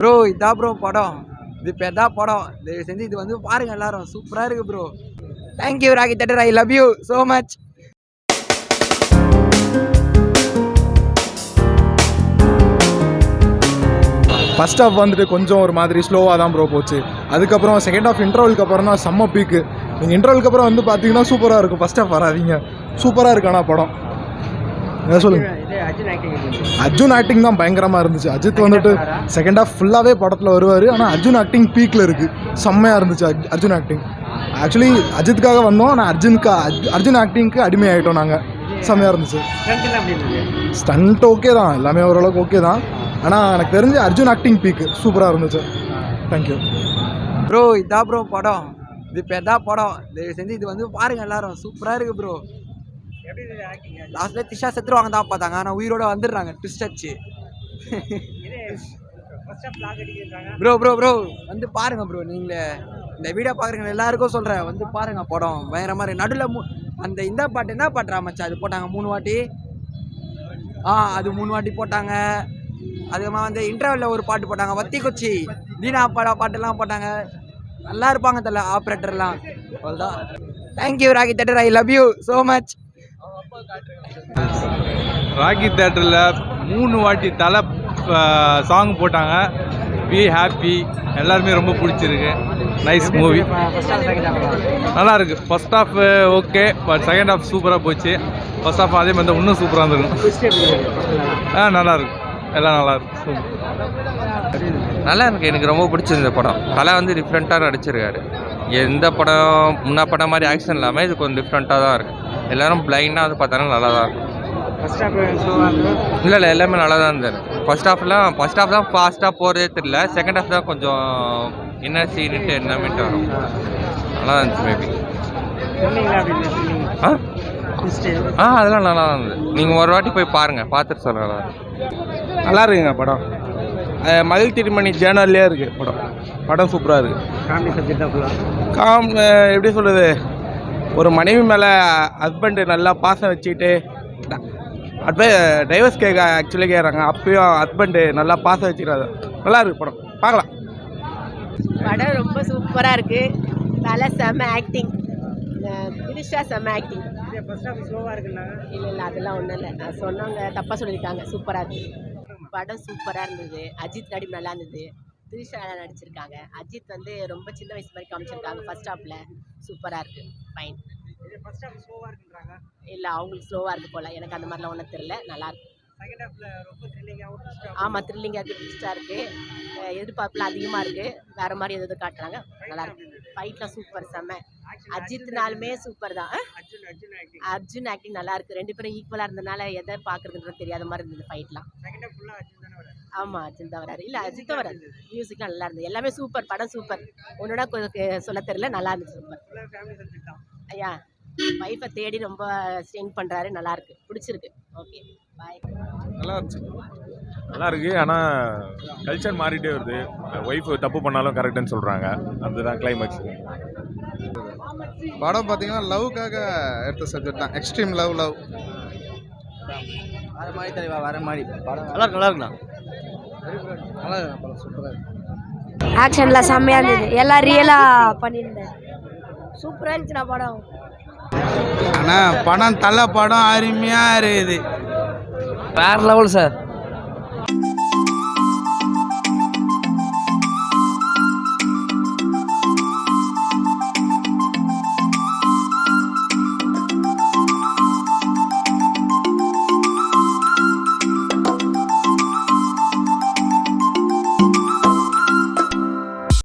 Bro இதான் bro படம். இது இப்போ எதா படம்? தயவு செஞ்சு இது வந்து பாருங்க எல்லாரும். சூப்பராக இருக்கு bro thank you Raki theatre. I love you so much first half வந்துட்டு கொஞ்சம் ஒரு மாதிரி ஸ்லோவாக தான் ப்ரோ போச்சு. அதுக்கப்புறம் செகண்ட் ஹாஃப் இன்டர்வலுக்கு அப்புறம் தான் செம்ம பீக்கு நீங்கள் இன்டர்வலுக்கு அப்புறம் வந்து பார்த்தீங்கன்னா சூப்பராக இருக்கும். ஃபஸ்ட் ஹாஃப் வராதீங்க. சூப்பராக இருக்கு ஆனால் படம். என்ன சொல்லுங்கள் அர்ஜுன் ஆக்டிங் தான் பயங்கரமாக இருந்துச்சு. அஜித் வந்துட்டு செகண்ட் ஹாஃப் ஃபுல்லாகவே படத்தில் வருவார். ஆனால் அர்ஜுன் ஆக்டிங் பீக்கில் இருக்குது செம்மையாக இருந்துச்சு அர்ஜ்- அர்ஜுன் ஆக்டிங் ஆக்சுவலி அஜித்துக்காக வந்தோம். ஆனால் அர்ஜுனுக்கு அர்ஜ்- அர்ஜுன் ஆக்டிங்க்கு அடிமை ஆகிட்டோம் நாங்கள் செம்மையாக இருந்துச்சு? ஸ்டண்ட் ஓகே தான். எல்லாமே ஓரளவுக்கு ஓகே தான். ஆனால் எனக்கு தெரிஞ்சு அர்ஜுன் ஆக்டிங் பீக்கு சூப்பராக இருந்துச்சு. தேங்க்யூ ப்ரோ இதான் ப்ரோ படம். இது இப்போ எதா படம். தயவு செஞ்சு இது வந்து பாருங்க எல்லாரும். சூப்பராக இருக்கு ப்ரோ லாஸ்ட்ல திஷா செத்துருவாங்க தான் பார்த்தாங்க. ஆனால் உயிரோட வந்துடுறாங்க. ட்விஸ்ட் அடிச்சு ப்ரோ ப்ரோ ப்ரோ வந்து பாருங்க ப்ரோ நீங்களே. இந்த வீடியோ பார்க்குறீங்க எல்லாருக்கும் சொல்கிறேன் வந்து பாருங்க படம். பயங்கரமாக இருக்கு நடுவில் அந்த இந்த பாட்டு என்ன பாட்டுறா மச்சான் அது போட்டாங்க மூணு வாட்டி. ஆ அது மூணு வாட்டி போட்டாங்க. அதுக்கப்புறமா வந்து இன்டர்வெல்ல ஒரு பாட்டு போட்டாங்க. வத்தி குச்சி. தீனா பாடா பாட்டெல்லாம் போட்டாங்க. நல்லா இருப்பாங்க தல ஆப்ரேட்டர்லாம் அவ்வளோதான் thank you Raki. Theatre I love you so much Rakki தேட்டரில் மூணு வாட்டி தலை சாங் போட்டாங்க. பி ஹாப்பி எல்லாருமே ரொம்ப பிடிச்சிருக்கு. நைஸ் மூவி நல்லா இருக்கு. First half okay but second half சூப்பராக போச்சு. ஃபர்ஸ்ட் ஆஃப் அதே மாதிரி தான் இன்னும் சூப்பராக இருந்திருக்கும். ஆ நல்லா இருக்கு. எல்லாம் நல்லா இருக்கு. நல்லா இருக்கு. எனக்கு ரொம்ப பிடிச்சிருந்த படம். தலை வந்து டிஃப்ரெண்ட்டாக நடிச்சிருக்காரு. எந்த படம் முன்னா படம் மாதிரி ஆக்ஷன் இல்லாமல் இது கொஞ்சம் டிஃப்ரெண்ட்டாக தான் இருக்குது எல்லாரும் பிளைண்டாக வந்து பார்த்தாலும் நல்லா தான் இருக்கும் இல்லை இல்லை எல்லாமே நல்லா தான் இருந்தது ஃபர்ஸ்ட் ஹாஃப்லாம் ஃபர்ஸ்ட் ஹாஃப் தான் ஃபாஸ்ட்டாக போகிறதே தெரியல. செகண்ட் ஹாஃப் தான் கொஞ்சம் என்ன சீனுட்டு என்னமேட்டு வரும். நல்லா தான் இருந்துச்சு மேபி ஆ? ஆ அதெல்லாம் நல்லா தான் இருந்தது. நீங்கள் ஒரு வாட்டி போய் பாருங்கள் பார்த்துட்டு சொல்லுங்கள் நல்லா இருக்குங்க படம். மதில் திருமணி ஜேர்னல்லே இருக்குது படம். படம் சூப்பராக இருக்குது காம் அஹ் எப்படி சொல்கிறது ஒரு மனைவி மேலே ஹஸ்பண்டு நல்லா பாசம் வச்சுக்கிட்டு அட்வை டைவர்ஸ் கேட்க ஆக்சுவலி கேட்குறாங்க அப்பயும் ஹஸ்பண்டு நல்லா பாசம் வச்சுக்கிறாரு. நல்லா இருக்கு படம். பார்க்கலாம். படம் ரொம்ப சூப்பராக இருக்கு. தலை செம்ம ஆக்டிங் திரிஷா செம்ம ஆக்டிங் இல்லை இல்லை அதெல்லாம் ஒன்றும் இல்லை. நான் சொன்னவங்க தப்பாக சொல்லியிருக்காங்க. சூப்பராக இருக்கு. படம் சூப்பராக இருந்தது. அஜித் நடிப்பு நல்லா இருந்தது. திரிஷா நல்லா நடிச்சிருக்காங்க. அஜித் வந்து ரொம்ப சின்ன வயசு மாதிரி காமிச்சிருக்காங்க ஃபர்ஸ்ட் ஹாஃபில் சூப்பராக இருக்கு. ஃபைன் இல்லை அவங்களுக்கு ஸ்லோவாக இருக்கு போல். எனக்கு அந்த மாதிரிலாம் ஒன்றும் தெரியல. நல்லா இருக்கு. ஆமாம் த்ரில்லிங்காக இருக்குது இருக்குது எதிர்பார்ப்புலாம் அதிகமாக இருக்குது வேறு மாதிரி எது காட்டுறாங்க. நல்லா இருக்கு. ஃபைட்லாம் சூப்பர் செம்ம அஜித்னாலுமே சூப்பர் தான்? அர்ஜுன் ஆக்டிங் நல்லா இருக்கு. ரெண்டு பேரும் ஈக்குவலாக இருந்தனால எதை பார்க்குறதுன்றது தெரியாத மாதிரி இருந்தது ஃபைட்லாம் ஆமாம் அர்ஜுன் தான் வராரு. இல்லை அஜித் தான் வராரு. மியூசிக்லாம் நல்லா இருந்தது. எல்லாமே சூப்பர் படம் சூப்பர் கொஞ்சம் சொல்ல தெரியல நல்லா இருந்துச்சு சூப்பர் ஐயா ஒய்ஃபை தேடி ரொம்ப ஸ்ட்ரெயின் பண்ணுறாரு நல்லா இருக்கு. பிடிச்சிருக்கு. ஓகே பாய் நல்லா இருந்துச்சு. நல்லா இருக்கு. ஆனால் கல்ச்சர் மாறிட்டே வருது. ஒய்ஃப் தப்பு பண்ணாலும் கரெக்டுன்னு சொல்கிறாங்க அதுதான் கிளைமேக்ஸ் படம் பார்த்தீங்கன்னா லவ்க்காக எடுத்த சப்ஜெக்ட் தான். எக்ஸ்ட்ரீம் லவ் லவ் வர மாதிரி தலைவா வர மாதிரி. படம் நல்லா இருக்கு நல்லா இருக்குண்ணா. ஆக்ஷன்லாம் செம்மையாக இருந்தது. எல்லாம் ரியலாக பண்ணியிருந்தேன். சூப்பராக இருந்துச்சுண்ணா படம். ஆனால் படம் தலை படம் அருமையாக இருக்குது. வேற லெவல் சார்